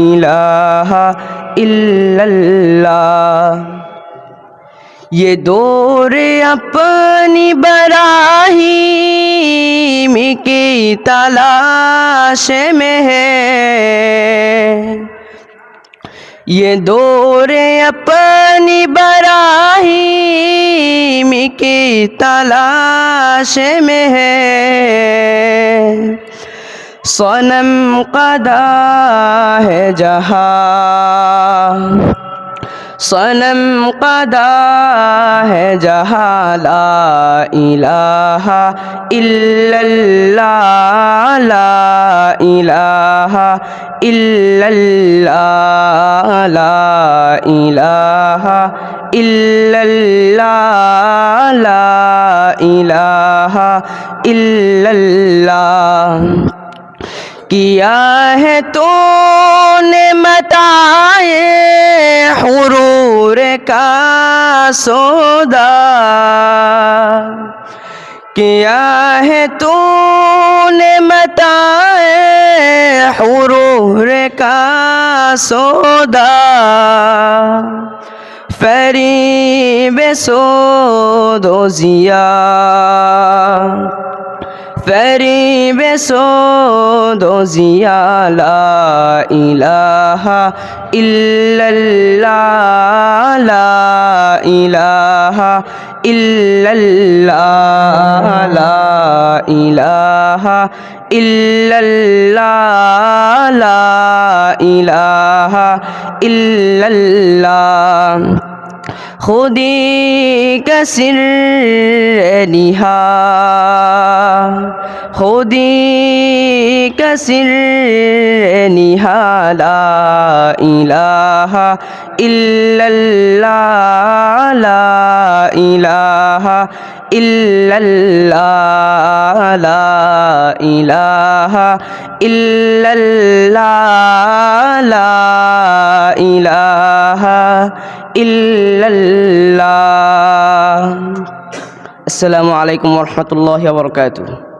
इलाहा इल्लल्लाह। ये दौर अपनी बराही की तलाश में है। ये दौर अपनी बराही की तलाश में है। सनम कदा है जहाँ सनम कदा है जहाँ ला इलाहा इल्लल्लाह ला इलाहा इल्लल्लाह ला इलाहा इल्लल्लाह ला इलाहा इल्लल्लाह किया है तूने मताए हुरूर का सौदा। किया है तूने मताए हुरूर का सौदा। फरीब सो दो जिया। فریب سودوزی لا الہ إلا اللہ لا الہ إلا الله لا الہ إلا الله لا الہ إلا الله. خذي کا سر خذي كسرنها لا الہ إلا الله لا الہ إلا الله لا الہ إلا الله لا الہ إلا الله. السلام عليكم ورحمة الله وبركاته.